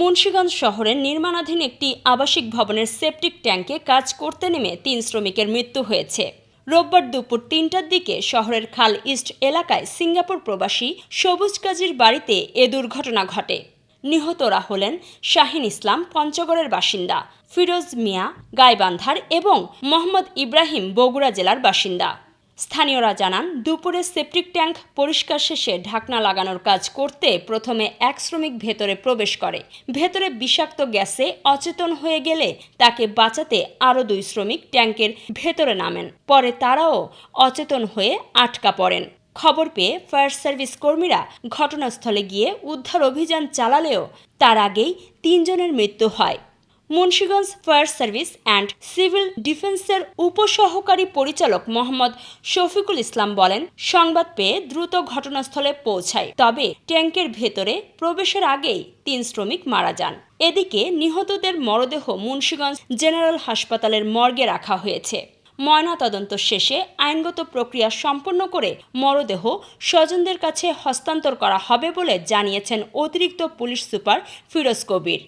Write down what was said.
মুন্সীগঞ্জ শহরের নির্মাণাধীন একটি আবাসিক ভবনের সেপটিক ট্যাঙ্কে কাজ করতে নেমে তিন শ্রমিকের মৃত্যু হয়েছে। রোববার দুপুর তিনটার দিকে শহরের খাল ইস্ট এলাকায় সিঙ্গাপুর প্রবাসী সবুজ কাজীর বাড়িতে এ দুর্ঘটনা ঘটে। নিহতরা হলেন শাহিন ইসলাম, পঞ্চগড়ের বাসিন্দা, ফিরোজ মিয়া, গাইবান্ধার এবং মোহাম্মদ ইব্রাহিম বগুড়া জেলার বাসিন্দা। স্থানীয়রা জানান, দুপুরে সেপটিক ট্যাঙ্ক পরিষ্কার শেষে ঢাকনা লাগানোর কাজ করতে প্রথমে এক শ্রমিক ভেতরে প্রবেশ করে। ভেতরে বিষাক্ত গ্যাসে অচেতন হয়ে গেলে তাকে বাঁচাতে আরও দুই শ্রমিক ট্যাঙ্কের ভেতরে নামেন। পরে তারাও অচেতন হয়ে আটকা পড়েন। খবর পেয়ে ফায়ার সার্ভিস কর্মীরা ঘটনাস্থলে গিয়ে উদ্ধার অভিযান চালালেও তার আগেই তিনজনের মৃত্যু হয়। Munshiganj fire service and civil ডিফেন্সের উপসহকারী পরিচালক মোহাম্মদ শফিকুল ইসলাম বলেন, সংবাদ পেয়ে দ্রুত ঘটনাস্থলে পৌঁছায়। তবে ট্যাঙ্কের ভেতরে প্রবেশের আগেই তিন শ্রমিক মারা যান। এদিকে নিহতদের মরদেহ মুন্সীগঞ্জ জেনারেল হাসপাতালের মর্গে রাখা হয়েছে। ময়না তদন্ত শেষে আইনগত প্রক্রিয়া সম্পন্ন করে মরদেহ স্বজনদের কাছে হস্তান্তর করা হবে বলে জানিয়েছেন অতিরিক্ত পুলিশ সুপার ফিরোজ কবির।